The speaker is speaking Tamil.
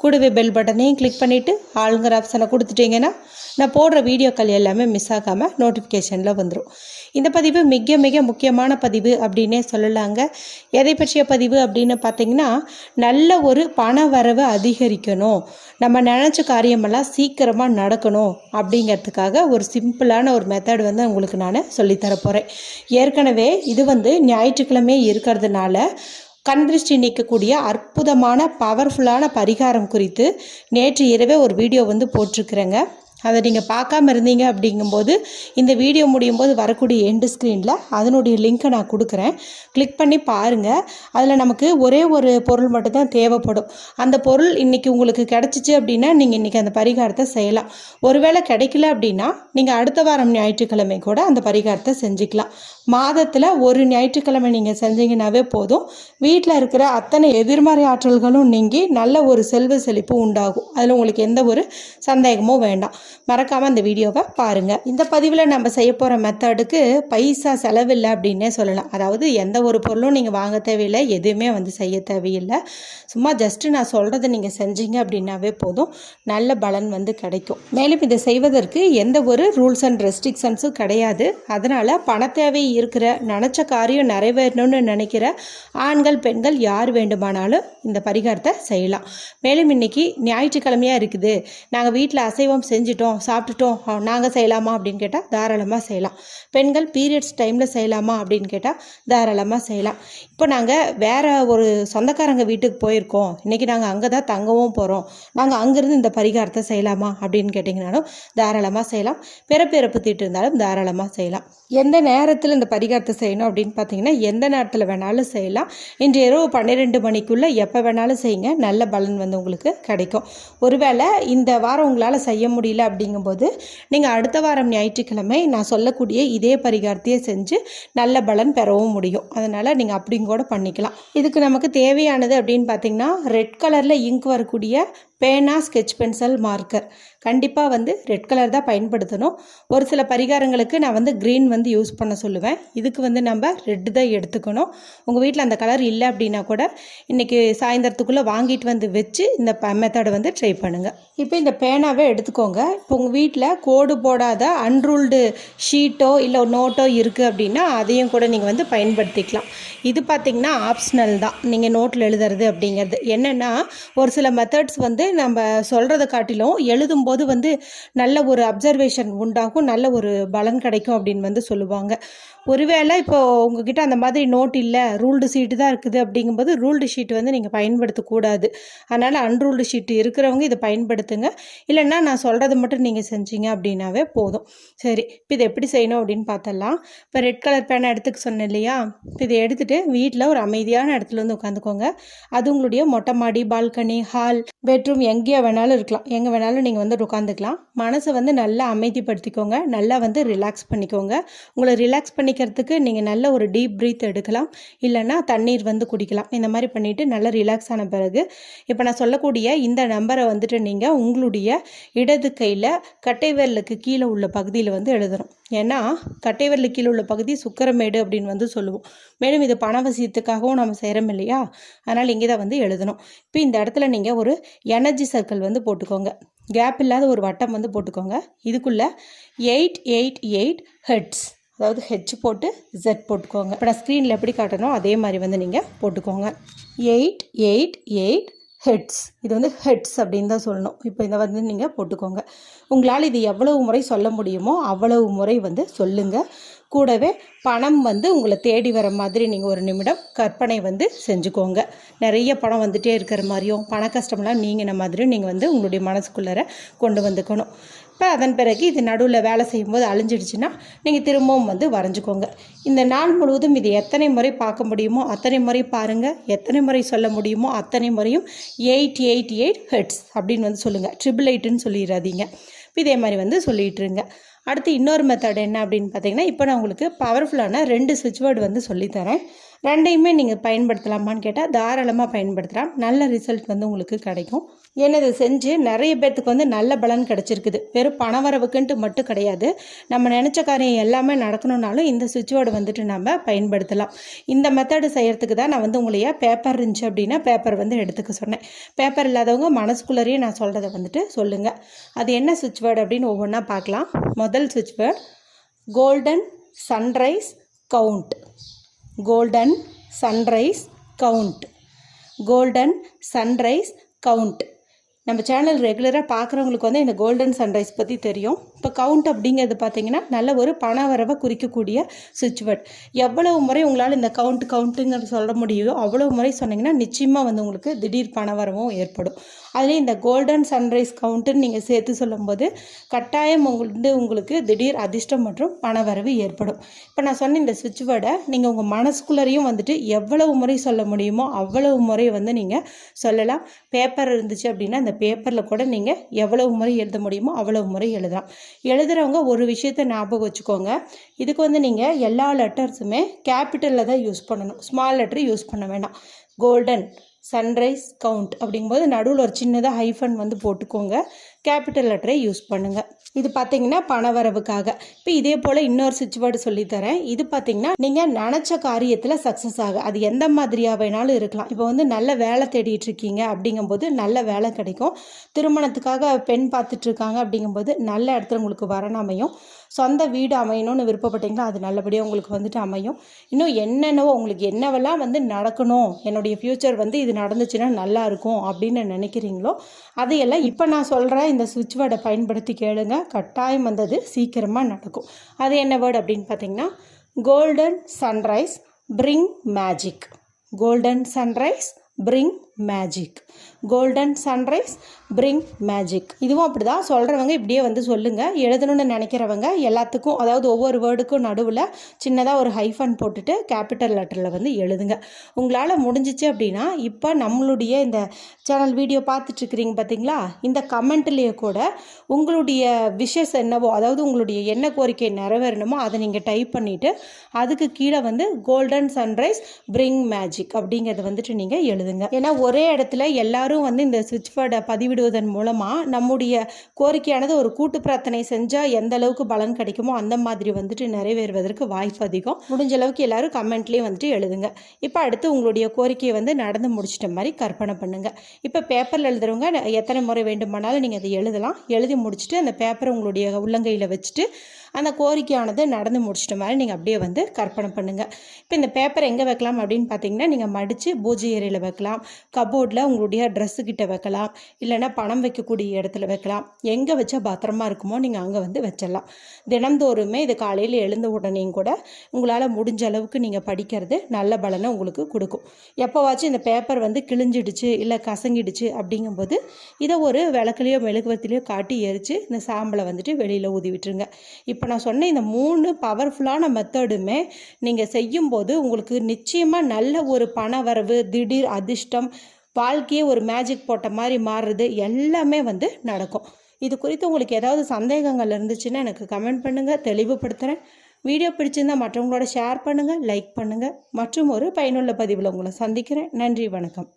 கூடவே பெல் பட்டனையும் கிளிக் பண்ணிவிட்டு ஆளுங்கிற ஆப்ஷனை கொடுத்துட்டிங்கன்னா நான் போடுற வீடியோக்கள் எல்லாமே மிஸ் ஆகாமல் நோட்டிஃபிகேஷனில் வந்துடும் இந்த பதிவு மிக மிக முக்கியமான பதிவு அப்படின்னே சொல்லலாங்க. எதை பற்றிய பதிவு அப்படின்னு பார்த்தீங்கன்னா நல்ல ஒரு பண வரவு அதிகரிக்கணும். நம்ம நினச்ச காரியமெல்லாம் சீக்கிரமாக நடக்கணும் அப்படிங்கிறதுக்காக ஒரு சிம்பிளான ஒரு மெத்தட் வந்து உங்களுக்கு நான் சொல்லித்தர போகிறேன் ஏற்கனவே இது வந்து ஞாயிற்றுக்கிழமை இருக்கிறதுனால கண் திருஷ்டி நீக்கக்கூடிய அற்புதமான பவர்ஃபுல்லான பரிகாரம் குறித்து நேற்று இரவே ஒரு வீடியோ வந்து போட்டிருக்கிறேங்க. அதை நீங்கள் பார்க்காம இருந்தீங்க அப்படிங்கும்போது இந்த வீடியோ முடியும் போது வரக்கூடிய எண்டு ஸ்க்ரீனில் அதனுடைய லிங்க்கை நான் கொடுக்குறேன். கிளிக் பண்ணி பாருங்கள் அதில் நமக்கு ஒரே ஒரு பொருள் மட்டும்தான் தேவைப்படும். அந்த பொருள் இன்றைக்கி உங்களுக்கு கிடச்சிச்சு அப்படின்னா நீங்கள் இன்றைக்கி அந்த பரிகாரத்தை செய்யலாம். ஒருவேளை கிடைக்கல அப்படின்னா நீங்கள் அடுத்த வாரம் ஞாயிற்றுக்கிழமை கூட அந்த பரிகாரத்தை செஞ்சுக்கலாம். மாதத்தில் ஒரு ஞாயிற்றுக்கிழமை நீங்கள் செஞ்சீங்கன்னாவே போதும். வீட்டில் இருக்கிற அத்தனை எதிர்மறை ஆற்றல்களும் நீங்கி நல்ல ஒரு செல்வ செழிப்பு உண்டாகும். அதில் உங்களுக்கு எந்த ஒரு சந்தேகமும் வேண்டாம். மறக்காமல் அந்த வீடியோவை பாருங்கள் இந்த பதிவில் நம்ம செய்ய போகிற மெத்தடுக்கு பைசா செலவில்லை அப்படின்னே சொல்லலாம். அதாவது எந்த ஒரு பொருளும் நீங்கள் வாங்க தேவையில்லை எதுவுமே வந்து செய்ய தேவையில்லை. சும்மா ஜஸ்ட்டு நான் சொல்கிறத நீங்கள் செஞ்சீங்க அப்படின்னாவே போதும். நல்ல பலன் வந்து கிடைக்கும். மேலும் இதை செய்வதற்கு எந்த ஒரு ரூல்ஸ் அண்ட் ரெஸ்ட்ரிக்ஷன்ஸும் கிடையாது. அதனால் பண தேவை இருக்கிற நினச்ச காரியம் நிறைவேறணும்னு நினைக்கிற ஆண்கள் பெண்கள் யார் வேண்டுமானாலும் இந்த பரிகாரத்தை செய்யலாம். மேலும் இன்னைக்கு ஞாயிற்றுக்கிழமையாக இருக்குது. நாங்கள் வீட்டில் அசைவம் செஞ்சிட்டோம் சாப்பிட்டுட்டோம் நாங்கள் செய்யலாமா அப்படின்னு கேட்டால் தாராளமாக செய்யலாம். பெண்கள் பீரியட்ஸ் டைமில் செய்யலாமா அப்படின்னு கேட்டால் தாராளமாக செய்யலாம். இப்போ நாங்கள் வேறு ஒரு சொந்தக்காரங்க வீட்டுக்கு போயிருக்கோம். இன்றைக்கி நாங்கள் அங்கே தான் தங்கவும் போகிறோம் நாங்கள் அங்கேருந்து இந்த பரிகாரத்தை செய்யலாமா அப்படின்னு கேட்டிங்கனாலும் தாராளமாக செய்யலாம். பிறப்பிறப்பு தீட்டு இருந்தாலும் தாராளமாக செய்யலாம். எந்த நேரத்தில் இந்த பரிகாரத்தை செய்யணும் அப்படின்னு பார்த்தீங்கன்னா எந்த நேரத்தில் வேணாலும் செய்யலாம். இன்று இரவு பன்னிரெண்டு மணிக்குள்ளே எப்போ வேணாலும் செய்யுங்க. நல்ல பலன் வந்து உங்களுக்கு கிடைக்கும். ஒருவேளை இந்த வாரம் உங்களால் செய்ய முடியல அப்படிங்கும்போது நீங்கள் அடுத்த வாரம் ஞாயிற்றுக்கிழமை நான் சொல்லக்கூடிய இதே பரிகாரத்தையே செஞ்சு நல்ல பலன் பெறவும் முடியும். அதனால் நீங்கள் அப்படிங்கூட பண்ணிக்கலாம். இதுக்கு நமக்கு தேவையானது அப்படின்னு பார்த்தீங்கன்னா ரெட் கலரில் இங்க் வரக்கூடிய பேனா ஸ்கெட்ச் பென்சில் மார்க்கர். கண்டிப்பாக வந்து ரெட் கலர் தான் பயன்படுத்தணும். ஒரு சில பரிகாரங்களுக்கு நான் வந்து க்ரீன் வந்து யூஸ் பண்ண சொல்லுவேன். இதுக்கு வந்து நம்ம ரெட்டு தான் எடுத்துக்கணும். உங்கள் வீட்டில் அந்த கலர் இல்லை அப்படின்னா கூட இன்றைக்கி சாயந்தரத்துக்குள்ளே வாங்கிட்டு வந்து வச்சு இந்த மெத்தடை வந்து ட்ரை பண்ணுங்கள் இப்போ இந்த பேனாவே எடுத்துக்கோங்க. இப்போ உங்கள் வீட்டில் கோடு போடாத அன்ரூல்டு ஷீட்டோ இல்லை நோட்டோ இருக்குது அப்படின்னா அதையும் கூட நீங்கள் வந்து பயன்படுத்திக்கலாம். இது பார்த்திங்கன்னா ஆப்ஷனல் தான். நீங்கள் நோட்டில் எழுதுறது அப்படிங்கிறது. என்னென்னா ஒரு சில மெத்தட்ஸ் வந்து நம்ம சொல்கிறத காட்டிலும் எழுதும்போது வந்து நல்ல ஒரு அப்சர்வேஷன் உண்டாகும் நல்ல ஒரு பலன் கிடைக்கும் அப்படின்னு வந்து சொல்லுவாங்க. ஒருவேளை இப்போ உங்ககிட்ட அந்த மாதிரி நோட் இல்லை ரூல்டு ஷீட்டு தான் இருக்குது அப்படிங்கும்போது ரூல்டு ஷீட் வந்து நீங்கள் பயன்படுத்தக்கூடாது. அதனால் அன்ரூல்டு ஷீட் இருக்கிறவங்க இதை பயன்படுத்துங்க. இல்லைன்னா நான் சொல்கிறத மட்டும் நீங்கள் செஞ்சீங்க அப்படின்னாவே போதும். சரி இப்போ இதை எப்படி செய்யணும் அப்படின்னு பார்த்தலாம். இப்போ ரெட் கலர் பேனை எடுத்துக்க சொன்னேன் இல்லையா? இப்போ இதை எடுத்துகிட்டு வீட்டில் ஒரு அமைதியான இடத்துல வந்து உட்காந்துக்கோங்க. அது உங்களுடைய மொட்டை மாடி பால்கனி ஹால் பெட்ரூம் எங்கேயா வேணாலும் இருக்கலாம். எங்கே வேணாலும் நீங்கள் வந்து உட்காந்துக்கலாம் மனசை வந்து நல்லா அமைதிப்படுத்திக்கோங்க. நல்லா வந்து ரிலாக்ஸ் பண்ணிக்கோங்க. உங்களை ரிலாக்ஸ் பண்ணிக்கிறதுக்கு நீங்கள் நல்ல ஒரு டீப் ப்ரீத் எடுக்கலாம். இல்லைன்னா தண்ணீர் வந்து குடிக்கலாம். இந்த மாதிரி பண்ணிவிட்டு நல்லா ரிலாக்ஸ் ஆன பிறகு இப்போ நான் சொல்லக்கூடிய இந்த நம்பரை வந்துட்டு நீங்கள் உங்களுடைய இடது கையில் கட்டை விரலுக்கு கீழே உள்ள பகுதியில் வந்து எழுதணும். ஏன்னா கட்டை விரலுக்கு கீழே உள்ள பகுதி சுக்கரமேடு அப்படின்னு வந்து சொல்லுவோம். மேலும் இது பணவசியத்துக்காகவும் நம்ம செய்கிறோம் இல்லையா? அதனால் இங்கே தான் வந்து எழுதணும். இப்போ இந்த இடத்துல நீங்கள் ஒரு எனர்ஜி சர்க்கிள் வந்து போட்டுக்கோங்க. கேப் இல்லாத ஒரு வட்டம் வந்து போட்டுக்கோங்க. இதுக்குள்ளே எயிட் எயிட் எயிட் ஹெட்ஸ் அதாவது ஹெச் போட்டு ஜெட் போட்டுக்கோங்க. இப்போ நான் ஸ்க்ரீனில் எப்படி காட்டணும் அதே மாதிரி வந்து நீங்கள் போட்டுக்கோங்க. எயிட் எயிட் எயிட் ஹெட்ஸ் இது வந்து ஹெட்ஸ் அப்படின்னு தான் சொல்லணும். இப்போ இதை வந்து நீங்கள் போட்டுக்கோங்க. உங்களால் இது எவ்வளவு முறை சொல்ல முடியுமோ அவ்வளவு முறை வந்து சொல்லுங்கள் கூடவே பணம் வந்து உங்களை தேடி வர மாதிரி நீங்கள் ஒரு நிமிடம் கற்பனை வந்து செஞ்சுக்கோங்க. நிறைய பணம் வந்துகிட்டே இருக்கிற மாதிரியும் பண கஷ்டம்லாம் நீங்கின மாதிரியும் நீங்கள் வந்து உங்களுடைய மனசுக்குள்ளார கொண்டு வந்துக்கணும். இப்போ அதன் பிறகு இது நடுவில் வேலை செய்யும்போது அழிஞ்சிடுச்சுன்னா நீங்கள் திரும்பவும் வந்து வரைஞ்சிக்கோங்க. இந்த நாள் முழுவதும் இது எத்தனை முறை பார்க்க முடியுமோ அத்தனை முறை பாருங்கள் எத்தனை முறை சொல்ல முடியுமோ அத்தனை முறையும் எயிட் எயிட் எயிட் ஹெட்ஸ் அப்படின்னு வந்து சொல்லுங்கள் ட்ரிபிள் எயிட்டுன்னு சொல்லிடாதீங்க. இதே மாதிரி வந்து சொல்லிகிட்ருங்க அடுத்து இன்னொரு மெத்தட் என்ன அப்படின்னு பார்த்தீங்கன்னா இப்போ நான் உங்களுக்கு பவர்ஃபுல்லான ரெண்டு சுவிட்ச் வேர்டு வந்து சொல்லித்தரேன். ரெண்டையுமே நீங்கள் பயன்படுத்தலாமான்னு கேட்டால் தாராளமாக பயன்படுத்தலாம். நல்ல ரிசல்ட் வந்து உங்களுக்கு கிடைக்கும். ஏன்னா இதை செஞ்சு நிறைய பேர்த்துக்கு வந்து நல்ல பலன் கிடச்சிருக்குது. வெறும் பணவரவுக்குன்ட்டு மட்டும் கிடையாது. நம்ம நினச்ச காரியம் எல்லாமே நடக்கணும்னாலும் இந்த சுவிட்ச் போர்டு வந்துட்டு நம்ம பயன்படுத்தலாம். இந்த மெத்தடு செய்கிறதுக்கு தான் நான் வந்து உங்களையே பேப்பர் இருந்துச்சு அப்படின்னா பேப்பர் வந்து எடுத்துக்க சொன்னேன். பேப்பர் இல்லாதவங்க மனசுக்குள்ளேயே நான் சொல்கிறத வந்துட்டு சொல்லுங்கள் அது என்ன சுவிட்ச் வேர்டு அப்படின்னு ஒவ்வொன்றா பார்க்கலாம். முதல் சுவிட்ச் word golden sunrise count golden sunrise count golden sunrise count நம்ம சேனல் ரெகுலராக பார்க்குறவங்களுக்கு வந்து இந்த கோல்டன் சன்ரைஸ் பற்றி தெரியும். இப்போ கவுண்ட் அப்படிங்கிறது பார்த்தீங்கன்னா நல்ல ஒரு பண வரவை குறிக்கக்கூடிய சுவிட்ச்வேர்ட் எவ்வளவு முறை உங்களால் இந்த கவுண்ட் கவுண்ட்டுங்கிறது சொல்ல முடியுதோ அவ்வளோ முறை சொன்னீங்கன்னா நிச்சயமாக வந்து உங்களுக்கு திடீர் பண வரவும் ஏற்படும். அதுலேயும் இந்த கோல்டன் சன்ரைஸ் கவுண்ட்டுன்னு நீங்கள் சேர்த்து சொல்லும்போது கட்டாயம் உங்களுக்கு உங்களுக்கு திடீர் அதிர்ஷ்டம் மற்றும் பணவரவு ஏற்படும். இப்போ நான் சொன்ன இந்த சுவிட்ச் வேர்டை நீங்கள் உங்கள் மனசுக்குள்ளரையும் வந்துட்டு எவ்வளவு முறை சொல்ல முடியுமோ அவ்வளவு முறை வந்து நீங்கள் சொல்லலாம். பேப்பர் இருந்துச்சு அப்படின்னா அந்த பேப்பரில் கூட நீங்கள் எவ்வளவு முறை எழுத முடியுமோ அவ்வளவு முறை எழுதலாம். எழுதுகிறவங்க ஒரு விஷயத்த ஞாபகம் வச்சுக்கோங்க. இதுக்கு வந்து நீங்கள் எல்லா லெட்டர்ஸுமே கேபிட்டலில் தான் யூஸ் பண்ணணும். ஸ்மால் லெட்டர் யூஸ் பண்ண வேண்டாம் கோல்டன் சன்ரைஸ் கவுண்ட் அப்படிங்கும்போது நடுவில் ஒரு சின்னதாக ஹைஃபன் வந்து போட்டுக்கோங்க. கேபிட்டல் லெட்டரை யூஸ் பண்ணுங்கள் இது பார்த்தீங்கன்னா பணவரவுக்காக. இப்போ இதே போல் இன்னொரு சுவிட்ச் வேர்டு சொல்லித்தரேன் இது பார்த்தீங்கன்னா நீங்கள் நினச்ச காரியத்தில் சக்ஸஸ் ஆக அது எந்த மாதிரியாக வேணாலும் இருக்கலாம். இப்போ வந்து நல்ல வேலை தேடிட்டு இருக்கீங்க அப்படிங்கும்போது நல்ல வேலை கிடைக்கும். திருமணத்துக்காக பெண் பார்த்துட்டு இருக்காங்க அப்படிங்கும்போது நல்ல இடத்துல உங்களுக்கு வரணும் அமையும். சொந்த வீடு அமையணும்னு விருப்பப்பட்டீங்களா அது நல்லபடியாக உங்களுக்கு வந்துட்டு அமையும். இன்னும் என்னென்னவோ உங்களுக்கு என்னவெல்லாம் வந்து நடக்கணும் என்னுடைய ஃப்யூச்சர் வந்து இது நடந்துச்சுன்னா நல்லா இருக்கும் அப்படின்னு நினைக்கிறீங்களோ அதையெல்லாம் இப்போ நான் சொல்கிறேன் இந்த சுவிட்ச் வேர்டை பயன்படுத்தி கேளுங்க. கட்டாயம் வந்தது சீக்கிரமாக நடக்கும். அது என்ன வேர்டு அப்படின்னு பார்த்தீங்கன்னா golden sunrise bring magic golden sunrise bring magic golden sunrise bring magic இதுவும் அப்படி தான் சொல்கிறவங்க இப்படியே வந்து சொல்லுங்கள் எழுதணும்னு நினைக்கிறவங்க எல்லாத்துக்கும் அதாவது ஒவ்வொரு வேர்டுக்கும் நடுவில் சின்னதாக ஒரு ஹைஃபன் போட்டுட்டு கேபிட்டல் லெட்டரில் வந்து எழுதுங்க. உங்களால் முடிஞ்சிச்சு அப்படின்னா இப்போ நம்மளுடைய இந்த சேனல் வீடியோ பார்த்துட்ருக்குறீங்க பார்த்தீங்களா இந்த கமெண்ட்லேயே கூட உங்களுடைய விஷஸ் என்னவோ அதாவது உங்களுடைய என்ன கோரிக்கை நிறைவேறணுமோ அதை நீங்கள் டைப் பண்ணிவிட்டு அதுக்கு கீழே வந்து கோல்டன் சன்ரைஸ் பிரிங் மேஜிக் அப்படிங்கிறத வந்துட்டு நீங்கள் எழுதுங்க. ஏன்னா ஒரே இடத்துல எல்லாரும் வந்து இந்த சுவிட்ச் போர்டை பதிவிடுவதன் மூலமாக நம்முடைய கோரிக்கையானது ஒரு கூட்டு பிரார்த்தனை செஞ்சால் எந்த அளவுக்கு பலன் கிடைக்குமோ அந்த மாதிரி வந்துட்டு நிறைவேறுவதற்கு வாய்ப்பு அதிகம். முடிஞ்ச அளவுக்கு எல்லாரும் கமெண்ட்லேயே வந்துட்டு எழுதுங்க. இப்போ அடுத்து உங்களுடைய கோரிக்கையை வந்து நடந்து முடிச்சிட்ட மாதிரி கற்பனை பண்ணுங்கள் இப்போ பேப்பரில் எழுதுறவங்க எத்தனை முறை வேண்டுமானாலும் நீங்கள் அதை எழுதலாம். எழுதி முடிச்சுட்டு அந்த பேப்பரை உங்களுடைய உள்ளங்கையில் வச்சுட்டு அந்த கோரிக்கையானது நடந்து முடிச்சிட்ட மாதிரி நீங்கள் அப்படியே வந்து கற்பனை பண்ணுங்கள் இப்போ இந்த பேப்பர் எங்கே வைக்கலாம் அப்படின்னு பார்த்தீங்கன்னா நீங்கள் மடித்து பூஜை ஏரியில் வைக்கலாம். கபோர்டில் உங்களுடைய ட்ரெஸ்ஸு கிட்ட வைக்கலாம். இல்லைன்னா பணம் வைக்கக்கூடிய இடத்துல வைக்கலாம். எங்கே வச்சா பத்திரமா இருக்குமோ நீங்கள் அங்கே வந்து வச்சிடலாம். தினந்தோறுமே இது காலையில் எழுந்த உடனேயும் கூட உங்களால் முடிஞ்ச அளவுக்கு நீங்கள் படிக்கிறது நல்ல பலனை உங்களுக்கு கொடுக்கும். எப்போவாச்சும் இந்த பேப்பர் வந்து கிழிஞ்சிடுச்சு இல்லை கசங்கிடுச்சு அப்படிங்கும்போது இதை ஒரு விளக்குலையோ மெழுகுவத்திலையோ காட்டி எரித்து இந்த சாம்பலை வந்துட்டு வெளியில் ஊதி விட்டுருங்க. இப்போ நான் சொன்ன இந்த மூணு பவர்ஃபுல்லான மெத்தடுமே நீங்கள் செய்யும்போது உங்களுக்கு நிச்சயமாக நல்ல ஒரு பண வரவு திடீர் அதிர்ஷ்டம் வாழ்க்கையே ஒரு மேஜிக் போட்ட மாதிரி மாறுறது எல்லாமே வந்து நடக்கும். இது குறித்து உங்களுக்கு ஏதாவது சந்தேகங்கள் இருந்துச்சுன்னா எனக்கு கமெண்ட் பண்ணுங்கள் தெளிவுபடுத்துகிறேன் வீடியோ பிடிச்சிருந்தால் மற்றவங்களோட ஷேர் பண்ணுங்கள் லைக் பண்ணுங்கள் மற்றும் ஒரு பயனுள்ள பதிவில் உங்களை சந்திக்கிறேன். நன்றி வணக்கம்.